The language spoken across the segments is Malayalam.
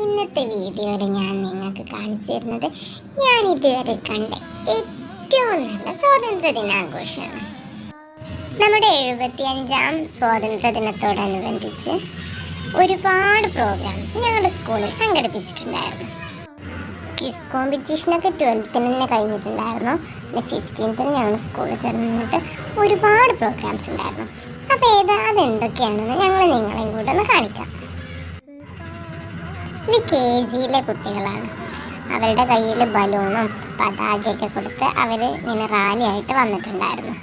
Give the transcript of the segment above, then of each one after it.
ഇന്നത്തെ വീഡിയോയിൽ ഞാൻ നിങ്ങൾക്ക് കാണിച്ചു തരുന്നത് ഞാൻ ഇതുവരെ കണ്ട ഏറ്റവും നല്ല സ്വാതന്ത്ര്യ ദിനാഘോഷമാണ്. നമ്മുടെ എഴുപത്തി അഞ്ചാം സ്വാതന്ത്ര്യ ദിനത്തോടനുബന്ധിച്ച് ഒരുപാട് പ്രോഗ്രാംസ് ഞങ്ങളുടെ സ്കൂളിൽ സംഘടിപ്പിച്ചിട്ടുണ്ടായിരുന്നു. ക്വിസ് കോമ്പറ്റീഷനൊക്കെ ട്വൽത്തിന് തന്നെ കഴിഞ്ഞിട്ടുണ്ടായിരുന്നു. പിന്നെ ഫിഫ്റ്റീൻത്തിന് ഞങ്ങൾ സ്കൂളിൽ ചേർന്നിട്ട് ഒരുപാട് പ്രോഗ്രാംസ് ഉണ്ടായിരുന്നു. അപ്പോൾ ഏതാ അതെന്തൊക്കെയാണെന്ന് ഞങ്ങൾ നിങ്ങളെയും കൂടെ ഇത് കെ ജിയിലെ കുട്ടികളാണ് അവരുടെ കയ്യിൽ ബലൂണും പതാകയൊക്കെ കൊടുത്ത് അവർ ഇങ്ങനെ റാലിയായിട്ട് വന്നിട്ടുണ്ടായിരുന്നു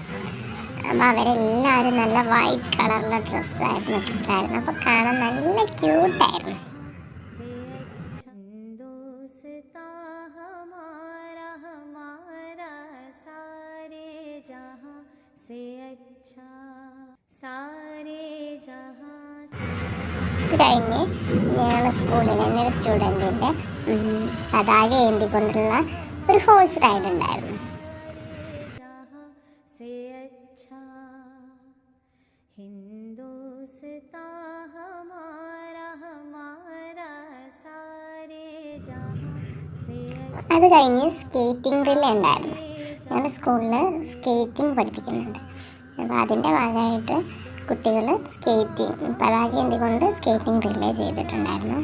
അപ്പോൾ അവരെല്ലാവരും നല്ല വൈറ്റ് കളറിലുള്ള ഡ്രസ്സായിരുന്നു ഇട്ടിട്ടുണ്ടായിരുന്നു അപ്പോൾ കാണാൻ നല്ല ക്യൂട്ടായിരുന്നു दोस्ता हमारा हमारा सारे जहां से अच्छा सारे जहां से ഇത് കഴിഞ്ഞ് ഞങ്ങളുടെ സ്കൂളിൽ എന്റെ സ്റ്റുഡന്റിന്റെ പതാക ഏന്തിക്കൊണ്ടുള്ള ഒരു ഹോഴ്സ് റൈഡ് ഉണ്ടായിരുന്നു. അത് കഴിഞ്ഞ് സ്കേറ്റിംഗ് റിലേ ഉണ്ടായിരുന്നു. ഞങ്ങളുടെ സ്കൂളിൽ സ്കേറ്റിംഗ് പഠിപ്പിക്കുന്നുണ്ട്. അപ്പോൾ അതിന്റെ ഭാഗമായിട്ട് കുട്ടികൾ സ്കേറ്റിംഗ് പതാകേന്തി കൊണ്ട് സ്കേറ്റിംഗ് റിലേ ചെയ്തിട്ടുണ്ടായിരുന്നു.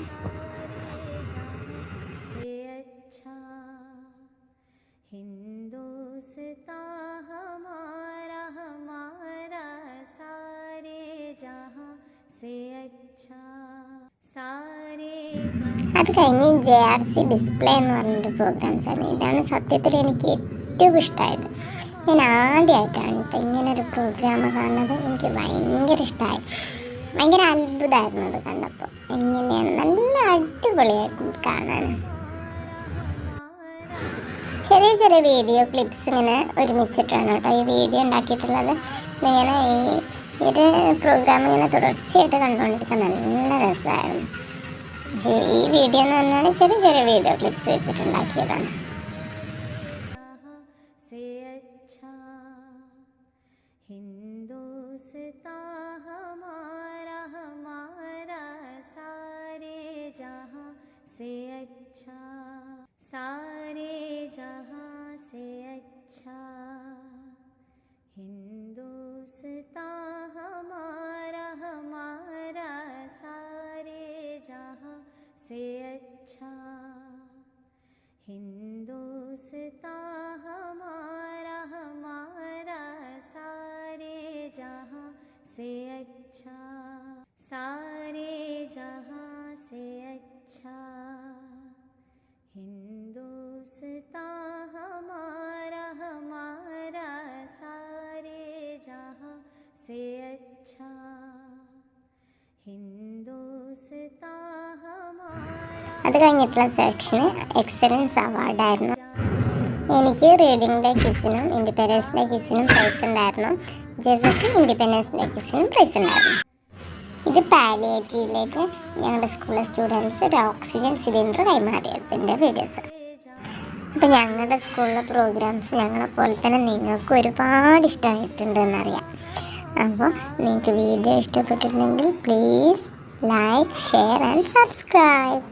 അത് കഴിഞ്ഞ് ജെ ആർ സി ഡിസ്പ്ലേ എന്ന് പറഞ്ഞൊരു പ്രോഗ്രാംസ് ആയിരുന്നു ഇതാണ് സത്യത്തിൽ എനിക്ക് ഏറ്റവും ഇഷ്ടമായത്. ഞാൻ ആദ്യമായിട്ടാണ് ഇപ്പം ഇങ്ങനെ ഒരു പ്രോഗ്രാം കാണുന്നത്. എനിക്ക് ഭയങ്കര ഇഷ്ടമായി ഭയങ്കര അത്ഭുതമായിരുന്നു അത് കണ്ടപ്പോൾ. എങ്ങനെയാണ് നല്ല അടിപൊളിയായിരുന്നു കാണാൻ. ചെറിയ ചെറിയ വീഡിയോ ക്ലിപ്സ് ഇങ്ങനെ ഒരുമിച്ചിട്ടാണ് കേട്ടോ ഈ വീഡിയോ ഉണ്ടാക്കിയിട്ടുള്ളത്. ഇങ്ങനെ ഈ ഒരു പ്രോഗ്രാം ഇങ്ങനെ തുടർച്ചയായിട്ട് കണ്ടുകൊണ്ടിരിക്കാൻ നല്ല രസമായിരുന്നു. പക്ഷേ ഈ വീഡിയോ എന്ന് പറഞ്ഞാൽ ചെറിയ ചെറിയ വീഡിയോ ക്ലിപ്സ് വെച്ചിട്ടുണ്ടാക്കിയതാണ്. हिंदुस्ता हमारा हमारा सारे जहाँ से अच्छा सारे जहाँ से अच्छा। हिंदुस्ता हमारा हमारा सारे जहाँ से अच्छा। हिंदुस्ता से अच्छा सारे जहां से अच्छा हिंदुस्ता हमारा हमारा सारे जहां से अच्छा हिंदुस्ता हमारा അത് കഴിഞ്ഞിട്ടുള്ള സെക്ഷന് എക്സലൻസ് അവാർഡായിരുന്നു എനിക്ക് റീഡിംഗ് ഡേ ക്വിസിനും ഇൻഡിപെൻഡൻസ് ഡേ ക്വിസിനും പ്രൈസ് ഉണ്ടായിരുന്നു ജെസക്ക് ഇൻഡിപെൻഡൻസ് ഡേ ക്വിസിനും പ്രൈസ് ഉണ്ടായിരുന്നു. ഇത് പാലിയേറ്റീവിലേക്ക് ഞങ്ങളുടെ സ്കൂളിലെ സ്റ്റുഡൻസ് ഒരു ഓക്സിജൻ സിലിണ്ടർ കൈമാറിയതിന്റെ വീഡിയോസ് അപ്പം ഞങ്ങളുടെ സ്കൂളിലെ പ്രോഗ്രാംസ് ഞങ്ങളെ പോലെ തന്നെ നിങ്ങൾക്ക് ഒരുപാട് ഇഷ്ടമായിട്ടുണ്ട് എന്നറിയാം. അപ്പോൾ നിങ്ങൾക്ക് വീഡിയോ ഇഷ്ടപ്പെട്ടിട്ടുണ്ടെങ്കിൽ please like share and subscribe